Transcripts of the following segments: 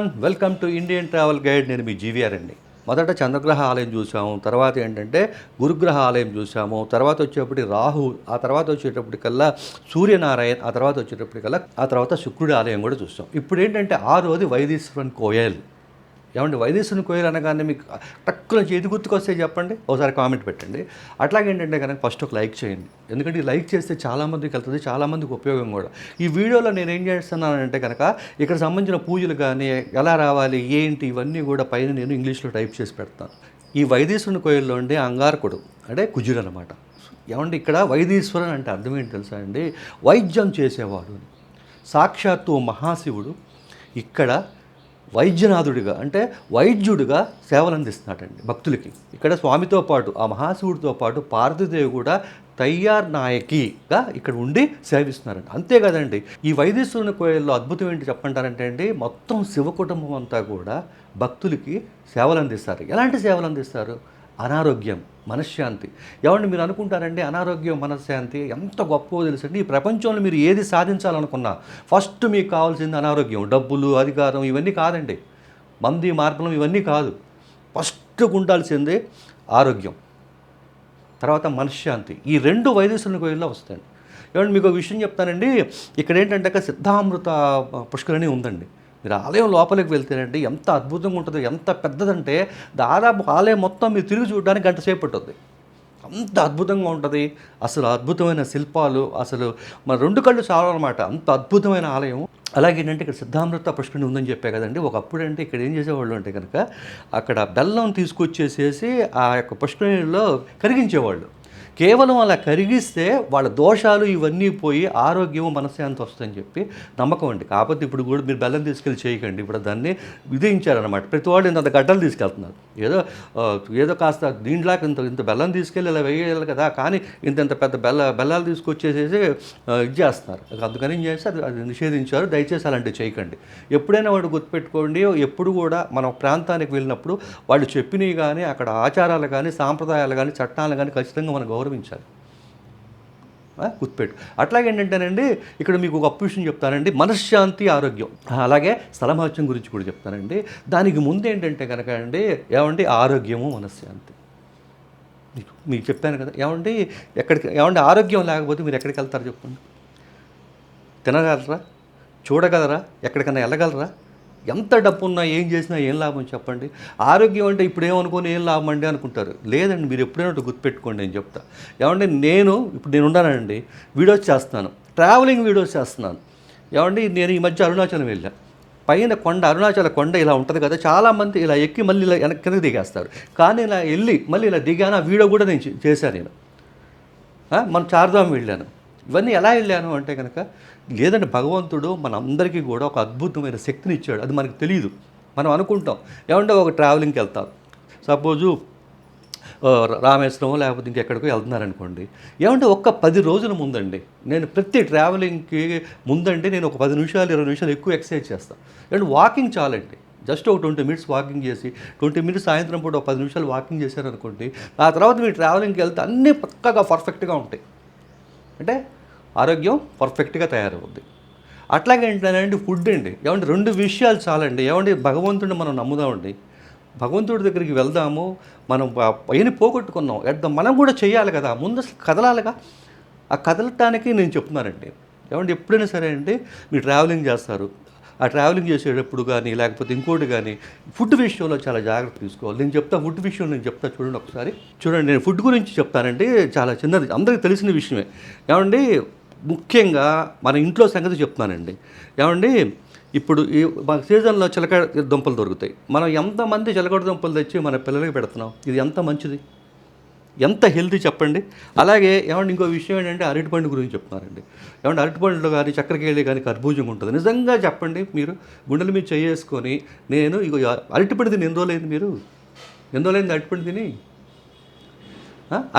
Everyone welcome to Indian travel guide నేను మీ GVR అండి. మొదట చంద్రగ్రహ ఆలయం చూసాము తర్వాత ఏంటంటే గురుగ్రహ ఆలయం చూసాము తర్వాత వచ్చేటప్పటి రాహు ఆ తర్వాత వచ్చేటప్పటికల్లా సూర్యనారాయణ ఆ తర్వాత వచ్చేటప్పటికల్లా ఆ తర్వాత శుక్రుడి ఆలయం కూడా చూసాం ఇప్పుడు ఏంటంటే ఆరోది వైదీశ్వరన్ కోయల్ ఏమండి వైదేశ్వరుని కోయలు అనగానే మీకు టక్కున చేతి గుర్తుకొస్తే చెప్పండి? ఒకసారి కామెంట్ పెట్టండి. అట్లాగే ఏంటంటే కనుక ఫస్ట్ ఒక లైక్ చేయండి. ఎందుకంటే ఈ లైక్ చేస్తే చాలామందికి వెళ్తుంది చాలామందికి ఉపయోగం కూడా. ఈ వీడియోలో నేను ఏం చేస్తున్నానంటే కనుక ఇక్కడ సంబంధించిన పూజలు కానీ ఎలా రావాలి ఏంటి ఇవన్నీ కూడా పైన నేను ఇంగ్లీష్లో టైప్ చేసి పెడతాను. ఈ వైదేశ్వరుని కోయిల్లో ఉండే అంగారకుడు అంటే కుజుడు అనమాట ఏమంటే ఇక్కడ వైదీశ్వరన్ అంటే అర్థం ఏంటి తెలుసా అండి? వైద్యం చేసేవాడు. సాక్షాత్తు మహాశివుడు. ఇక్కడ వైద్యనాథుడిగా అంటే వైద్యుడిగా సేవలు అందిస్తున్నాడండి భక్తులకి. ఇక్కడ స్వామితో పాటు ఆ మహాశివుడితో పాటు పార్వతీదేవి కూడా తయ్యార్ నాయకిగా ఇక్కడ ఉండి సేవిస్తున్నారండి. అంతేకాదండి ఈ వైదేశ్వరుని కోయిల్లో అద్భుతం ఏంటి చెప్పంటారంటే అండి మొత్తం శివ కుటుంబం అంతా కూడా భక్తులకి సేవలు అందిస్తారు ఎలాంటి సేవలు అందిస్తారు అనారోగ్యం మనశ్శాంతి. ఎవరిని మీరు అనుకుంటారండి? అనారోగ్యం మనశ్శాంతి ఎంత గొప్పవో తెలుసండి. ఈ ప్రపంచంలో మీరు ఏది సాధించాలనుకున్నా ఫస్ట్ మీకు కావాల్సింది అనారోగ్యం. డబ్బులు అధికారం ఇవన్నీ కాదండి. మంది మార్పులం ఇవన్నీ కాదు. ఫస్ట్ ఉండాల్సిందే ఆరోగ్యం. తర్వాత మనశ్శాంతి. ఈ రెండు వైద్యశ్వరుని కోయిల్లో వస్తాయండి. ఏమంటే మీకు ఒక విషయం చెప్తానండి. ఇక్కడ ఏంటంటే సిద్ధామృత పుష్కరిణి ఉందండి. మీరు ఆలయం లోపలికి వెళ్తేనండి ఎంత అద్భుతంగా ఉంటుందో ఎంత పెద్దదంటే దాదాపు ఆలయం మొత్తం మీరు తిరిగి చూడడానికి గంట సేపు పట్టుద్ది. అంత అద్భుతంగా ఉంటుంది. అసలు అద్భుతమైన శిల్పాలు అసలు మన రెండు కళ్ళు చాలన్నమాట. అంత అద్భుతమైన ఆలయం. అలాగే ఏంటంటే ఇక్కడ సిద్ధామృత పుష్కరిణి ఉందని చెప్పే కదండి. ఒకప్పుడు అంటే ఇక్కడ ఏం చేసేవాళ్ళు అంటే కనుక అక్కడ బెల్లం తీసుకొచ్చేసేసి ఆ యొక్క పుష్కరిణిలో కరిగించేవాళ్ళు. కేవలం అలా కరిగిస్తే వాళ్ళ దోషాలు ఇవన్నీ పోయి ఆరోగ్యం మనశ్శాంతి వస్తుందని చెప్పి నమ్మకం అండి. కాకపోతే ఇప్పుడు కూడా మీరు బెల్లం తీసుకెళ్ళి చేయకండి. ఇప్పుడు దాన్ని విధించారనమాట ప్రతి వాళ్ళు ఇంత గడ్డలు తీసుకెళ్తున్నారు. ఏదో ఏదో కాస్త దీంట్లో ఇంత ఇంత బెల్లం తీసుకెళ్ళి ఇలా వేయాలి కదా కానీ ఇంత ఇంత పెద్ద బెల్ల బెల్లాలు తీసుకొచ్చేసేసి ఇది చేస్తున్నారు. అందుకని ఏం చేస్తే అది అది నిషేధించారు. దయచేసి అలాంటివి చేయకండి. ఎప్పుడైనా వాడు గుర్తుపెట్టుకోండి. ఎప్పుడు కూడా మనం ప్రాంతానికి వెళ్ళినప్పుడు వాళ్ళు చెప్పినవి కానీ అక్కడ ఆచారాలు కానీ సాంప్రదాయాలు కానీ చట్టాలు కానీ ఖచ్చితంగా మనం గౌరవించాలి. గుర్తుపెట్టు. అట్లాగే ఏంటంటేనండి ఇక్కడ మీకు ఒక అప్పు విషయం చెప్తానండి మనశ్శాంతి ఆరోగ్యం. అలాగే స్థలమహత్యం గురించి కూడా చెప్తానండి. దానికి ముందు ఏంటంటే కనుక అండి ఏమండి ఆరోగ్యము మనశ్శాంతి. మీకు మీకు చెప్పాను కదా ఏమండి ఎక్కడికి ఏమండి ఆరోగ్యం లేకపోతే మీరు ఎక్కడికి వెళ్తారు చెప్పండి. తినగలరా? చూడగలరా? ఎక్కడికైనా వెళ్ళగలరా? ఎంత డబ్బు ఉన్నా ఏం చేసినా ఏం లాభం చెప్పండి? ఆరోగ్యం అంటే ఇప్పుడు ఏమనుకోని ఏం లాభం అండి అనుకుంటారు. లేదండి మీరు ఎప్పుడైనా ఒకటి గుర్తుపెట్టుకోండి నేను చెప్తా. ఏమంటే నేను ఇప్పుడు నేను ఉన్నానండి వీడియోస్ చేస్తున్నాను. ట్రావెలింగ్ వీడియోస్ చేస్తున్నాను. ఏమండి నేను ఈ మధ్య అరుణాచలం వెళ్ళా. పైన కొండ అరుణాచల కొండ ఇలా ఉంటుంది కదా చాలామంది ఇలా ఎక్కి మళ్ళీ ఇలా వెనక్కి కిందకి దిగేస్తారు. కానీ ఇలా వెళ్ళి మళ్ళీ ఇలా దిగాను ఆ వీడియో కూడా నేను చేశాను నేను. మనం చార్ధాం వెళ్ళాను. ఇవన్నీ ఎలా వెళ్ళాను అంటే కనుక లేదంటే భగవంతుడు మన అందరికీ కూడా ఒక అద్భుతమైన శక్తిని ఇచ్చాడు. అది మనకు తెలియదు మనం అనుకుంటాం. ఏమంటే ఒక ట్రావెలింగ్కి వెళ్తాం. సపోజు రామేశ్వరం లేకపోతే ఇంకెక్కడికో వెళ్తున్నారనుకోండి. ఏమంటే ఒక్క పది రోజుల ముందండి నేను ప్రతి ట్రావెలింగ్కి ముందండి నేను ఒక పది నిమిషాలు ఇరవై నిమిషాలు ఎక్కువ ఎక్సర్సైజ్ చేస్తాను అండ్ వాకింగ్ చాలండి. జస్ట్ ఒక ట్వంటీ మినిట్స్ వాకింగ్ చేసి ట్వంటీ మినిట్స్ సాయంత్రం పూట ఒక పది నిమిషాలు వాకింగ్ చేశారనుకోండి ఆ తర్వాత మీరు ట్రావెలింగ్కి వెళ్తే అన్నీ పక్కగా పర్ఫెక్ట్గా ఉంటాయి. అంటే ఆరోగ్యం పర్ఫెక్ట్గా తయారవుద్ది. అట్లాగే ఏంటంటే ఫుడ్ అండి. ఏమంటే రెండు విషయాలు చాలండి. ఏమంటే భగవంతుడిని మనం నమ్ముదామండి. భగవంతుడి దగ్గరికి వెళ్దాము. మనం పైన పోగొట్టుకున్నాం. ఎట్ మనం కూడా చేయాలి కదా. ముందు అసలు కదలాలిగా. ఆ కదలటానికి నేను చెప్తున్నానండి. ఏమంటే ఎప్పుడైనా సరే అండి మీరు ట్రావెలింగ్ చేస్తారు. ఆ ట్రావెలింగ్ చేసేటప్పుడు కానీ లేకపోతే ఇంకోటి కానీ ఫుడ్ విషయంలో చాలా జాగ్రత్త తీసుకోవాలి. నేను చెప్తా ఫుడ్ విషయం నేను చెప్తా చూడండి ఒకసారి. చూడండి నేను ఫుడ్ గురించి చెప్తానండి చాలా చిన్నది. అందరికీ తెలిసిన విషయమే. ఏమండి? ముఖ్యంగా మన ఇంట్లో సంగతి చెప్తున్నానండి. ఏమండి? ఇప్పుడు ఈ మన సీజన్లో చిలక దుంపలు దొరుకుతాయి. మనం ఎంతమంది చిలకడ దుంపలు తెచ్చి మన పిల్లలకి పెడుతున్నాం? ఇది ఎంత మంచిది? ఎంత హెల్తీ చెప్పండి. అలాగే ఏమంటే ఇంకో విషయం ఏంటంటే అరటిపండు గురించి చెప్తున్నారండి. ఏమంటే అరటిపండులో కానీ చక్కెరకేళి కానీ కర్బూజం ఉంటుంది. నిజంగా చెప్పండి మీరు గుండెలు మీద చేసుకొని నేను ఇగో అరటిపండు తిని ఎన్ని రోజులైంది మీరు? ఎన్ని రోజులైంది అరటిపండు తిని?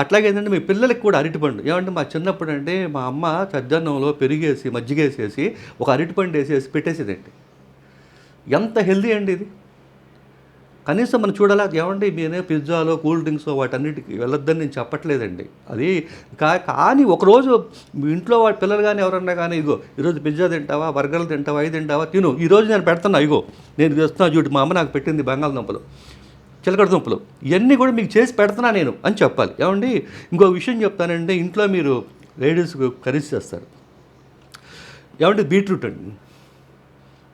అట్లాగే ఏంటంటే మీ పిల్లలకి కూడా అరటిపండు. ఏమంటే మా చిన్నప్పుడు అంటే మా అమ్మ చద్దన్నంలో పెరిగేసి మజ్జిగేసేసి ఒక అరటిపండు వేసేసి పెట్టేసేదండి. ఎంత హెల్దీ అండి ఇది? కనీసం మనం చూడాలా ఏమండి మీరే పిజ్జాలో కూల్ డ్రింక్స్ వాటన్నిటికి వెళ్ళొద్దని నేను చెప్పట్లేదండి. అది కా కానీ ఒకరోజు మీ ఇంట్లో వాడి పిల్లలు కానీ ఎవరన్నా కానీ ఇగో ఈరోజు పిజ్జా తింటావా బర్గర్లు తింటావా ఇది తింటావా తిను ఈరోజు నేను పెడుతున్నా ఇగో నేను చేస్తున్నా చూడు మా అమ్మ నాకు పెట్టింది బంగాళదుంపలు చిలకడ దుంపలు ఇవన్నీ కూడా మీకు చేసి పెడుతున్నా నేను అని చెప్పాలి. ఏమండి? ఇంకో విషయం చెప్తానంటే ఇంట్లో మీరు లేడీస్ కర్రీస్ చేస్తారు. ఏమంటే బీట్రూట్ అండి.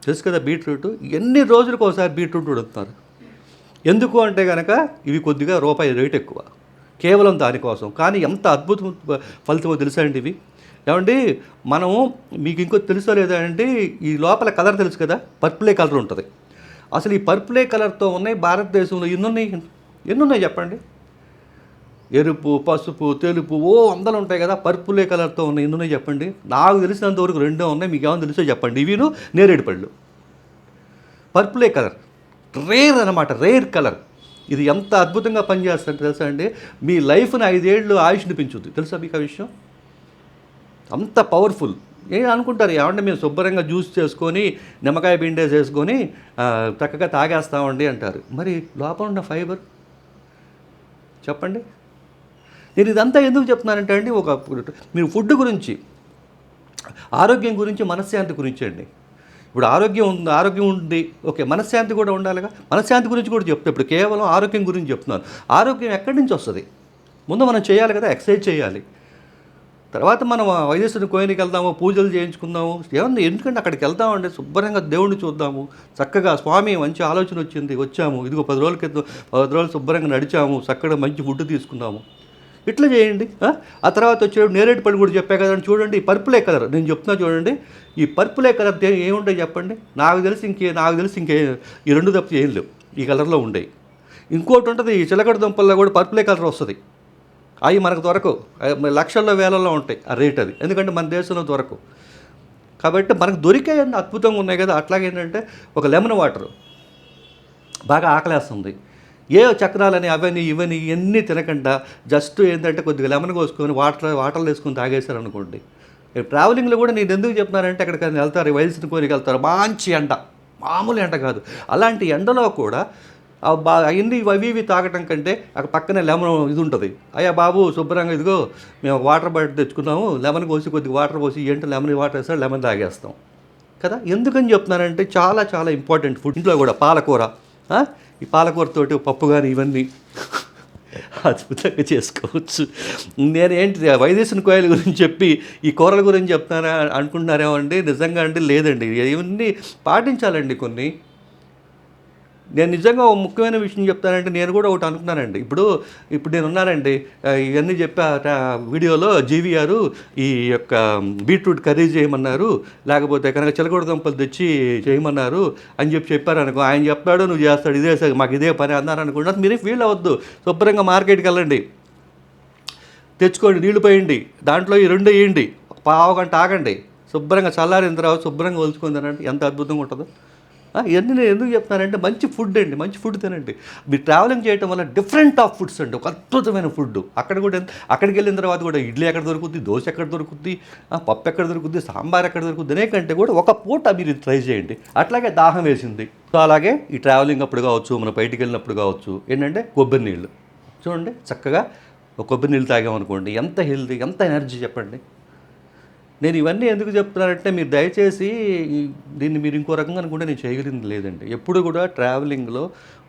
తెలుసు కదా బీట్రూట్? ఎన్ని రోజులకు ఒకసారి బీట్రూట్ ఉడుతున్నారు ఎందుకు అంటే కనుక ఇవి కొద్దిగా రూపాయి రేట్ ఎక్కువ. కేవలం దానికోసం కానీ ఎంత అద్భుతం ఫలితమో తెలుసా అండి ఇవి? ఏమండి మనము మీకు ఇంకో తెలుసో లేదా అంటే ఈ లోపల కలర్ తెలుసు కదా? పర్పులే కలర్ ఉంటుంది. అసలు ఈ పర్పులే కలర్తో ఉన్నాయి భారతదేశంలో ఎన్నున్నాయి? ఉన్నాయి ఉన్నాయి చెప్పండి? ఎరుపు పసుపు తెలుపు ఓ వందలు ఉంటాయి కదా పర్పులే కలర్తో ఉన్నాయి ఎన్నున్నాయి చెప్పండి? నాకు తెలిసినంతవరకు రెండో ఉన్నాయి మీకు ఏమైనా తెలుసో చెప్పండి. ఇవిను నేరేడు పళ్ళు. Purple colour. రేర్ అనమాట రేర్ కలర్. ఇది ఎంత అద్భుతంగా పనిచేస్తుంది తెలుసా అండి? మీ లైఫ్ని ఐదేళ్ళు ఆయుష్ని పెంచుద్ది. తెలుసా మీకు ఆ విషయం? అంత పవర్ఫుల్. ఏం అనుకుంటారు ఏమంటే మేము శుభ్రంగా జ్యూస్ చేసుకొని నిమ్మకాయ పిండేసి వేసుకొని చక్కగా తాగేస్తామండి అంటారు. మరి లోపల ఉన్న ఫైబర్? చెప్పండి. నేను ఇదంతా ఎందుకు చెప్తున్నానంటే అండి ఒక మీరు ఫుడ్ గురించి ఆరోగ్యం గురించి మనశ్శాంతి గురించి అండి. ఇప్పుడు ఆరోగ్యం ఉంది ఆరోగ్యం ఉంది ఓకే మనశ్శాంతి కూడా ఉండాలిగా. మనశ్శాంతి గురించి కూడా చెప్తాను ఇప్పుడు కేవలం ఆరోగ్యం గురించి చెప్తున్నాను ఆరోగ్యం ఎక్కడి నుంచి వస్తుంది? ముందు మనం చేయాలి కదా ఎక్సర్సైజ్ చేయాలి. తర్వాత మనం వైద్యశ్వరుని కోయనికి వెళ్దాము పూజలు చేయించుకుందాము. ఏమన్నా ఎందుకంటే అక్కడికి వెళ్దామంటే శుభ్రంగా దేవుడిని చూద్దాము. చక్కగా స్వామి మంచి ఆలోచన వచ్చింది వచ్చాము. ఇదిగో పది రోజుల క్రితం పది రోజులు శుభ్రంగా నడిచాము చక్కగా మంచి ఫుడ్ తీసుకున్నాము. ఇట్లా చేయండి ఆ? తర్వాత వచ్చేటప్పుడు నేరేడు పళ్ళు కూడా చెప్పా కదండి చూడండి ఈ పర్పులే కలర్. నేను చెప్తున్నా చూడండి ఈ పర్పులే కలర్ దేని ఏముంటాయి చెప్పండి? నాకు తెలిసి ఇంకే నాకు తెలిసి ఇంకే ఈ రెండు తప్ప ఏం లేవు. ఈ కలర్లో ఉండేవి ఇంకోటి ఉంటుంది ఈ చిలకడ దుంపల్లో కూడా పర్పులే కలర్ వస్తుంది. అవి మనకు దొరకవు లక్షల్లో వేలల్లో ఉంటాయి ఆ రేట్ అది. ఎందుకంటే మన దేశంలో దొరకవు కాబట్టి మనకు దొరికే అద్భుతంగా ఉన్నాయి కదా అట్లాగేంటంటే ఒక లెమన్ వాటర్. బాగా ఆకలేస్తుంది. ఏ చక్రాలని అవని ఇవని ఇవన్నీ తినకుండా జస్ట్ ఏంటంటే కొద్దిగా లెమన్ కోసుకొని వాటర్ వాటర్లు వేసుకొని తాగేశారు అనుకోండి ట్రావెలింగ్లో కూడా నేను ఎందుకు చెప్తున్నానంటే అక్కడికి వెళ్తారు వయసుని కోరికి వెళ్తారు మంచి ఎండ మామూలు ఎండ కాదు. అలాంటి ఎండలో కూడా అవన్నీ అవి ఇవి తాగటం కంటే అక్కడ పక్కనే లెమన్ ఇది ఉంటుంది. అయ్యా బాబు శుభ్రంగా ఇదిగో మేము వాటర్ బాటిల్ తెచ్చుకున్నాము లెమన్ కోసి కొద్దిగా వాటర్ పోసి ఏంటో లెమన్ వాటర్ వేస్తాం లెమన్ తాగేస్తాం. కదా? ఎందుకని చెప్తున్నానంటే చాలా చాలా ఇంపార్టెంట్ ఫుడ్. ఇంట్లో కూడా పాలకూర ఈ పాలకూరతోటి పప్పు కానీ ఇవన్నీ అద్భుతంగా చేసుకోవచ్చు. నేనేంటి వైదేశన్ కోయల గురించి చెప్పి ఈ కూరల గురించి చెప్తారా అనుకుంటున్నారేమో అండి? నిజంగా అంటే లేదండి. ఇవన్నీ పాటించాలండి కొన్ని. నేను నిజంగా ఒక ముఖ్యమైన విషయం చెప్తానంటే నేను కూడా ఒకటి అనుకున్నానండి. ఇప్పుడు ఇప్పుడు నేను ఉన్నానండి. ఇవన్నీ చెప్పా వీడియోలో జీవీఆర్ ఈ యొక్క బీట్రూట్ కర్రీ చేయమన్నారు లేకపోతే కనుక చిలకూడ దుంపలు తెచ్చి చేయమన్నారు అని చెప్పి చెప్పారు అనుకో ఆయన చెప్తాడు నువ్వు చేస్తాడు ఇదే స- మాకు ఇదే పని అన్నారు అనుకుంటా మీరే ఫీల్ అవ్వద్దు. శుభ్రంగా మార్కెట్కి వెళ్ళండి. తెచ్చుకోండి నీళ్ళు పోయండి. దాంట్లో ఈ రెండు వేయండి. పావు గంట ఆగండి. శుభ్రంగా చల్లారిన తర్వాత శుభ్రంగా ఒలుచుకుందనండి. ఎంత అద్భుతంగా ఉంటుందో. ఇవన్నీ నేను ఎందుకు చెప్తున్నానంటే మంచి ఫుడ్ అండి మంచి ఫుడ్ తినండి. మీరు ట్రావెలింగ్ చేయడం వల్ల డిఫరెంట్ ఆఫ్ ఫుడ్స్ అండి ఒక అద్భుతమైన ఫుడ్ అక్కడ కూడా అక్కడికి వెళ్ళిన తర్వాత కూడా ఇడ్లీ ఎక్కడ దొరుకుద్ది దోశ ఎక్కడ దొరుకుద్ది ఆ, పప్పు ఎక్కడ దొరుకుద్ది సాంబార్ ఎక్కడ దొరుకుద్ది అనే కంటే కూడా ఒక పూట మీరు ట్రై చేయండి. అట్లాగే దాహం వేసింది. సో అలాగే ఈ ట్రావెలింగ్ అప్పుడు కావచ్చు మనం బయటికి వెళ్ళినప్పుడు కావచ్చు ఏంటంటే కొబ్బరి నీళ్ళు. చూడండి చక్కగా కొబ్బరి నీళ్ళు తాగామనుకోండి ఎంత హెల్తీ ఎంత ఎనర్జీ చెప్పండి. నేను ఇవన్నీ ఎందుకు చెప్తున్నానంటే మీరు దయచేసి దీన్ని మీరు ఇంకో రకంగా అనుకుంటే నేను చేయగలిగింది లేదండి. ఎప్పుడు కూడా ట్రావెలింగ్లో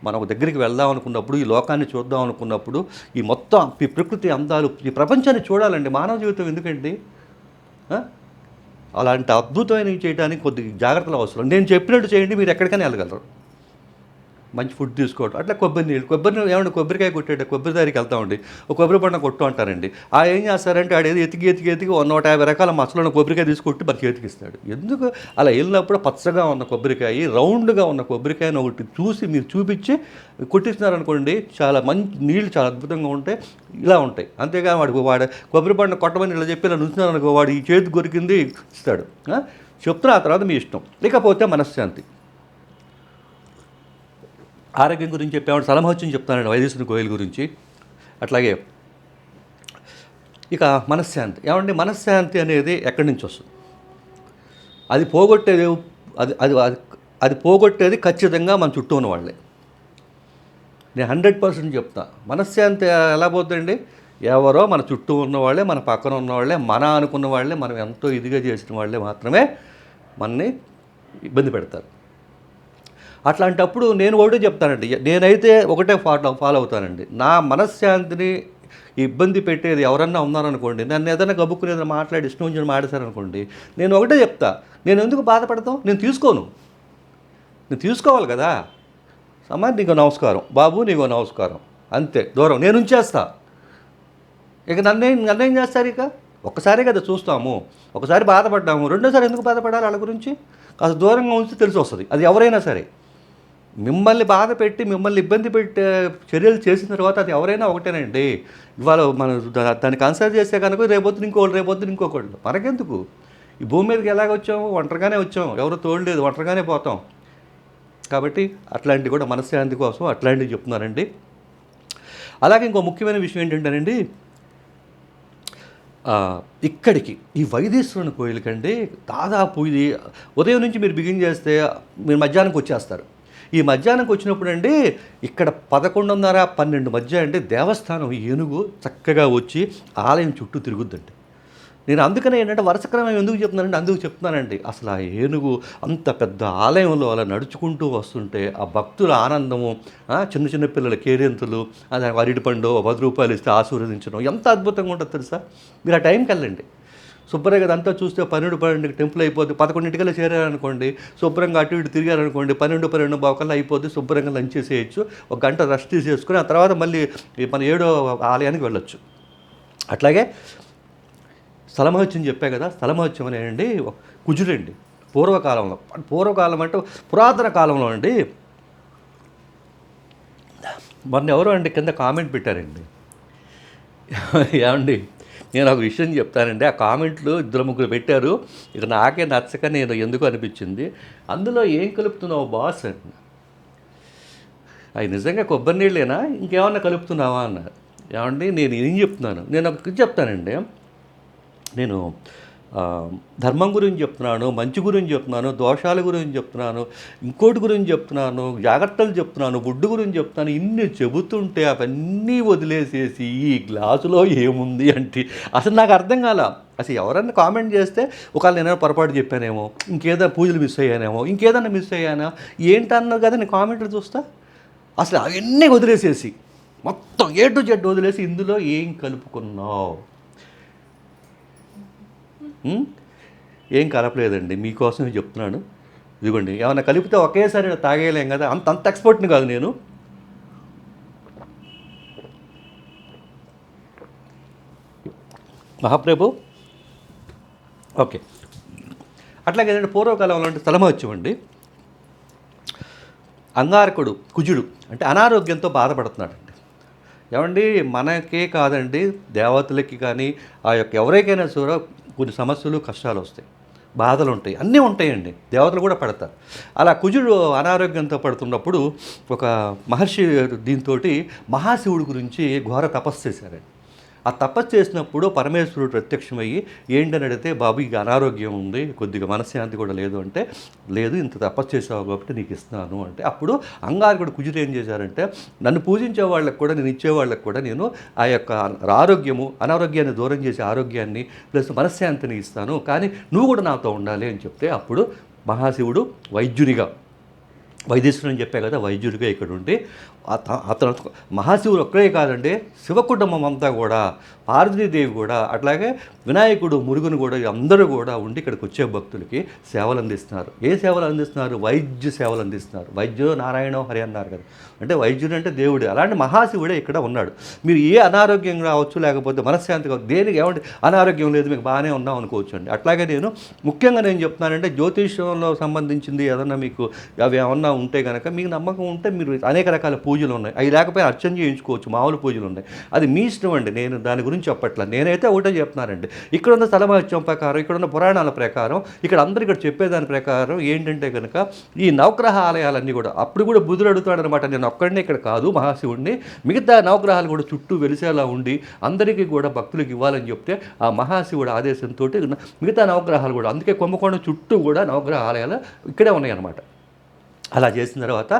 మనం ఒక దగ్గరికి వెళ్దాం అనుకున్నప్పుడు ఈ లోకాన్ని చూద్దాం అనుకున్నప్పుడు ఈ మొత్తం ఈ ప్రకృతి అందాలు ఈ ప్రపంచాన్ని చూడాలండి. మానవ జీవితం ఎందుకండి? అలాంటి అద్భుతమైనవి చేయడానికి కొద్దిగా జాగ్రత్తలు అవసరం. నేను చెప్పినట్టు చేయండి మీరు ఎక్కడికైనా వెళ్ళగలరు. మంచి ఫుడ్ తీసుకోవడం అట్లా కొబ్బరి నీళ్ళు కొబ్బరి నీళ్ళు ఏమంటే కొబ్బరికాయ కొట్టాడు కొబ్బరి దారికి వెళ్తామండి ఒక కొబ్బరి పండు కొట్టు అంటారండి ఆ ఏం చేస్తారంటే ఆడ ఏదో ఎతికి ఎతికి ఎతికి ఒక నూట యాభై రకాల మసలను కొబ్బరికాయ తీసుకొట్టి మనకి ఎతికిస్తాడు ఎందుకు? అలా వెళ్ళినప్పుడు పచ్చగా ఉన్న కొబ్బరికాయ రౌండ్గా ఉన్న కొబ్బరికాయను ఒకటి చూసి మీరు చూపించి కొట్టిస్తున్నారనుకోండి చాలా మంచి నీళ్ళు చాలా అద్భుతంగా ఉంటాయి ఇలా ఉంటాయి. అంతేగా వాడు వాడు కొబ్బరి పండు కొట్టమని ఇలా చెప్పి ఇలా నుంచున్నారనుకో వాడు ఈ చేతి కొరికింది ఇస్తాడు. చెప్తున్నా ఆ తర్వాత మీ ఇష్టం. లేకపోతే మనశ్శాంతి. ఆరోగ్యం గురించి చెప్పేవాడు సలమహత్యం చెప్తానండి వైద్యశ్వరి కోయిల్ గురించి. అట్లాగే ఇక మనశ్శాంతి. ఏమంటే మనశ్శాంతి అనేది ఎక్కడి నుంచి వస్తుంది? అది పోగొట్టేది అది అది అది- అది పోగొట్టేది ఖచ్చితంగా మన చుట్టూ ఉన్న వాళ్ళే. నేను హండ్రెడ్ పర్సెంట్ చెప్తా. మనశ్శాంతి ఎలా పోతుందండి? ఎవరో మన చుట్టూ ఉన్నవాళ్ళే మన పక్కన ఉన్న వాళ్ళే మన అనుకున్న వాళ్ళే మనం ఎంతో ఇదిగా చేసిన వాళ్ళే మాత్రమే మనని ఇబ్బంది పెడతారు. అట్లాంటప్పుడు నేను ఒకటే చెప్తానండి. నేనైతే ఒకటే ఫాలో ఫాలో అవుతానండి. నా మనశ్శాంతిని ఇబ్బంది పెట్టేది ఎవరన్నా ఉన్నారనుకోండి నన్ను ఏదైనా గబుక్కుని ఏదైనా మాట్లాడి ఇష్టం నుంచి మాట్లాడారనుకోండి నేను ఒకటే చెప్తా. నేను ఎందుకు బాధపడతాం? నేను తీసుకోను. నేను తీసుకోవాలి కదా. అమ్మా నీకు నమస్కారం. బాబు నీకు నమస్కారం. అంతే. దూరం. నేను ఉంచేస్తా. ఇక నన్నేం నన్నేం చేస్తారు ఇక? ఒక్కసారే కదా చూస్తాము. ఒకసారి బాధపడ్డాము. రెండోసారి ఎందుకు బాధపడాలి వాళ్ళ గురించి? కాస్త దూరంగా ఉంచి తెలిసి వస్తుంది అది ఎవరైనా సరే. మిమ్మల్ని బాధ పెట్టి మిమ్మల్ని ఇబ్బంది పెట్టే చర్యలు చేసిన తర్వాత అది ఎవరైనా ఒకటేనండి. ఇవాళ మనం దాన్ని కన్సల్ట్ చేస్తే కనుక రేపొద్దున ఇంకోళ్ళు రేపొద్దున ఇంకొకళ్ళు మనకెందుకు? ఈ భూమి మీదకి ఎలాగ వచ్చాము? ఒంటరిగానే వచ్చాం. ఎవరు తోడలేదు ఒంటరిగానే పోతాం. కాబట్టి అట్లాంటివి కూడా మనశ్శాంతి కోసం అట్లాంటివి చెప్తున్నారండి. అలాగే ఇంకో ముఖ్యమైన విషయం ఏంటంటేనండి ఇక్కడికి ఈ వైదేశ్వరుని కోయిలకండి దాదాపు ఇది ఉదయం నుంచి మీరు బిగిన్ చేస్తే మీరు మధ్యాహ్నంకి వచ్చేస్తారు. ఈ మధ్యాహ్నంకి వచ్చినప్పుడు అండి ఇక్కడ పదకొండున్నర పన్నెండు మధ్య అంటే దేవస్థానం ఏనుగు చక్కగా వచ్చి ఆలయం చుట్టూ తిరుగుద్దండి. నేను అందుకనే ఏంటంటే వరుసక్రమం ఎందుకు చెప్తున్నానంటే అందుకు చెప్తున్నానండి. అసలు ఆ ఏనుగు అంత పెద్ద ఆలయంలో అలా నడుచుకుంటూ వస్తుంటే ఆ భక్తుల ఆనందము చిన్న చిన్న పిల్లల కేరింతలు అది అరటి పండు పది రూపాయలు ఇస్తే ఆశీర్వదించడం ఎంత అద్భుతంగా ఉంటుంది తెలుసా? మీరు ఆ టైంకి వెళ్ళండి. శుభ్రంగా అదంతా చూస్తే పన్నెండు పన్నెండుకి టెంపుల్ అయిపోద్ది. పదకొండింటికల్లా చేరారనుకోండి శుభ్రంగా అటు ఇటు తిరిగారనుకోండి పన్నెండు పన్నెండు బావకల్లా అయిపోద్ది శుభ్రంగా లంచ్ చేసేయచ్చు. ఒక గంట రెస్ట్ తీసేసుకుని ఆ తర్వాత మళ్ళీ మన ఏడో ఆలయానికి వెళ్ళొచ్చు. అట్లాగే స్థలమహత్యం చెప్పా కదా స్థలమహత్యం అనేయండి కుజుడండి పూర్వకాలంలో పూర్వకాలం అంటే పురాతన కాలంలో అండి. మొన్న ఎవరో అండి కింద కామెంట్ పెట్టారండి. ఏమండి? నేను ఒక విషయం చెప్తానండి. ఆ కామెంట్లు ఇద్దరు ముగ్గురు పెట్టారు. ఇక నాకే నచ్చక నేను ఎందుకు అనిపించింది? అందులో ఏం కలుపుతున్నావు బాస్ అన్న అవి నిజంగా కొబ్బరి నీళ్ళేనా? ఇంకేమన్నా కలుపుతున్నావా అన్నారు. ఏమండి నేను ఏం చెప్తున్నాను? నేను ఒక చెప్తానండి. నేను ధర్మం గురించి చెప్తున్నాను మంచి గురించి చెప్తున్నాను దోషాల గురించి చెప్తున్నాను ఇంకోటి గురించి చెప్తున్నాను జాగ్రత్తలు చెప్తున్నాను గుడ్డు గురించి చెప్తున్నాను ఇన్ని చెబుతుంటే అవన్నీ వదిలేసేసి ఈ గ్లాసులో ఏముంది అంటే అసలు నాకు అర్థం కాల. అసలు ఎవరన్నా కామెంట్ చేస్తే ఒకవేళ నేను పొరపాటు చెప్పానేమో ఇంకేదైనా పూజలు మిస్ అయ్యానేమో ఇంకేదన్నా మిస్ అయ్యానా ఏంటన్నారు కదా నేను కామెంట్లు చూస్తా. అసలు అవన్నీ వదిలేసేసి మొత్తం ఏ టు జెడ్ వదిలేసి ఇందులో ఏం కలుపుకున్నావు? ఏం కలపలేదండి మీకోసమే చెప్తున్నాను. ఇదిగోండి ఏమైనా కలిపితే ఒకేసారి తాగేయలేం కదా అంత అంత ఎక్స్పర్ట్ని కాదు నేను. మహాప్రభు? ఓకే. అట్లాగే ఏంటంటే పూర్వకాలంలో అంటే స్థలమహత్యమండి అంగారకుడు కుజుడు అంటే అనారోగ్యంతో బాధపడుతున్నాడండి. ఏమండి మనకే కాదండి దేవతలకి కానీ ఆ యొక్క ఎవరికైనా సరే కొన్ని సమస్యలు కష్టాలు వస్తాయి. బాధలు ఉంటాయి. అన్నీ ఉంటాయండి. దేవతలు కూడా పడతారు. అలా కుజుడు అనారోగ్యంతో పడుతున్నప్పుడు ఒక మహర్షి దీంతో మహాశివుడి గురించి ఘోర తపస్సు చేశారండి. ఆ తపస్సు చేసినప్పుడు పరమేశ్వరుడు ప్రత్యక్షమయ్యి ఏంటని అడిగితే బాబు ఇక అనారోగ్యం ఉంది కొద్దిగా మనశ్శాంతి కూడా లేదు అంటే లేదు ఇంత తపస్సు చేసావు కాబట్టి నీకు ఇస్తున్నాను అంటే అప్పుడు అంగారకుడు కుజుడు ఏం చేశారంటే నన్ను పూజించే వాళ్ళకు కూడా నేను ఇచ్చే వాళ్ళకు కూడా నేను ఆ యొక్క ఆరోగ్యము అనారోగ్యాన్ని దూరం చేసే ఆరోగ్యాన్ని ప్లస్ మనశ్శాంతిని ఇస్తాను కానీ నువ్వు కూడా నాతో ఉండాలి అని చెప్తే అప్పుడు మహాశివుడు వైద్యునిగా వైద్యశ్వరుని చెప్పే కదా వైద్యుడిగా ఇక్కడ ఉండి అత- అతను మహాశివుడు ఒక్కడే కాదండి శివకుటుంబం అంతా కూడా పార్వతీదేవి కూడా అట్లాగే వినాయకుడు మురుగును కూడా అందరూ కూడా ఉండి ఇక్కడికి వచ్చే భక్తులకి సేవలు అందిస్తున్నారు. ఏ సేవలు అందిస్తున్నారు? వైద్య సేవలు అందిస్తున్నారు. వైద్యుడు నారాయణ హరి అన్నారు కదా. అంటే వైద్యుడు అంటే దేవుడు. అలాంటి మహాశివుడే ఇక్కడ ఉన్నాడు. మీరు ఏ అనారోగ్యం రావచ్చు లేకపోతే మనశ్శాంతి కావచ్చు దేనికి ఏమంటే అనారోగ్యం లేదు మీకు బాగానే ఉన్నాం అనుకోవచ్చు అండి అట్లాగే నేను ముఖ్యంగా నేను చెప్తున్నానంటే జ్యోతిష్యంలో సంబంధించింది ఏదన్నా మీకు అవి ఏమన్నా ఉంటే కనుక మీకు నమ్మకం ఉంటే మీరు అనేక రకాల పూజలు ఉన్నాయి. అవి లేకపోయినా అర్చన చేయించుకోవచ్చు మామూలు పూజలు ఉన్నాయి. అది మీ ఇష్టం అండి. నేను దాని గురించి చెప్పట్లా నేనైతే ఒకటే చెప్తున్నానండి. ఇక్కడ ఉన్న స్థలమహత్యం ప్రకారం ఇక్కడ ఉన్న పురాణాల ప్రకారం ఇక్కడ అందరు ఇక్కడ చెప్పేదాని ప్రకారం ఏంటంటే కనుక ఈ నవగ్రహ ఆలయాలన్నీ కూడా అప్పుడు కూడా బుధుడు అడుగుతాడు అనమాట నేను ఒక్కడనే ఇక్కడ కాదు మహాశివుడిని మిగతా నవగ్రహాలు కూడా చుట్టూ వెలిసేలా ఉండి అందరికీ కూడా భక్తులకు ఇవ్వాలని చెప్తే ఆ మహాశివుడు ఆదేశంతో మిగతా నవగ్రహాలు కూడా అందుకే కుంభకోణం చుట్టూ కూడా నవగ్రహ ఆలయాలు ఇక్కడే ఉన్నాయన్నమాట. అలా చేసిన తర్వాత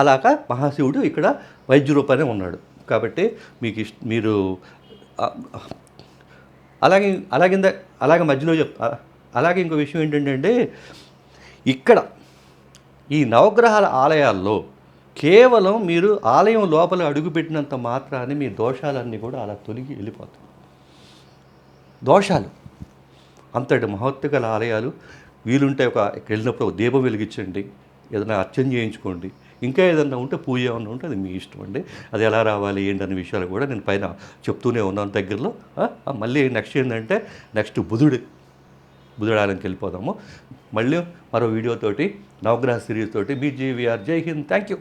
అలాగా మహాశివుడు ఇక్కడ వైద్య రూపానే ఉన్నాడు. కాబట్టి మీకు ఇష్ట మీరు అలాగే అలాగే అలాగే మధ్యలో చెప్ అలాగే ఇంకో విషయం ఏంటంటే ఇక్కడ ఈ నవగ్రహాల ఆలయాల్లో కేవలం మీరు ఆలయం లోపల అడుగుపెట్టినంత మాత్రాన్ని మీ దోషాలన్నీ కూడా అలా తొలగి వెళ్ళిపోతాయి. దోషాలు. అంతటి మహత్తుగల ఆలయాలు. వీలుంటే ఒక ఇక్కడికి వెళ్ళినప్పుడు దీపం వెలిగించండి. ఏదైనా అర్చన చేయించుకోండి. ఇంకా ఏదైనా ఉంటే పూజ ఏమన్నా ఉంటే అది మీ ఇష్టం అండి. అది ఎలా రావాలి ఏంటి అనే విషయాలు కూడా నేను పైన చెప్తూనే ఉన్నాను దగ్గరలో. మళ్ళీ నెక్స్ట్ ఏంటంటే నెక్స్ట్ బుధుడు బుధుడు ఆలయంకి వెళ్ళిపోదాము. మళ్ళీ మరో వీడియోతోటి నవగ్రహ సిరీస్ తోటి బీజీవీఆర్ జై హింద్. Thank you.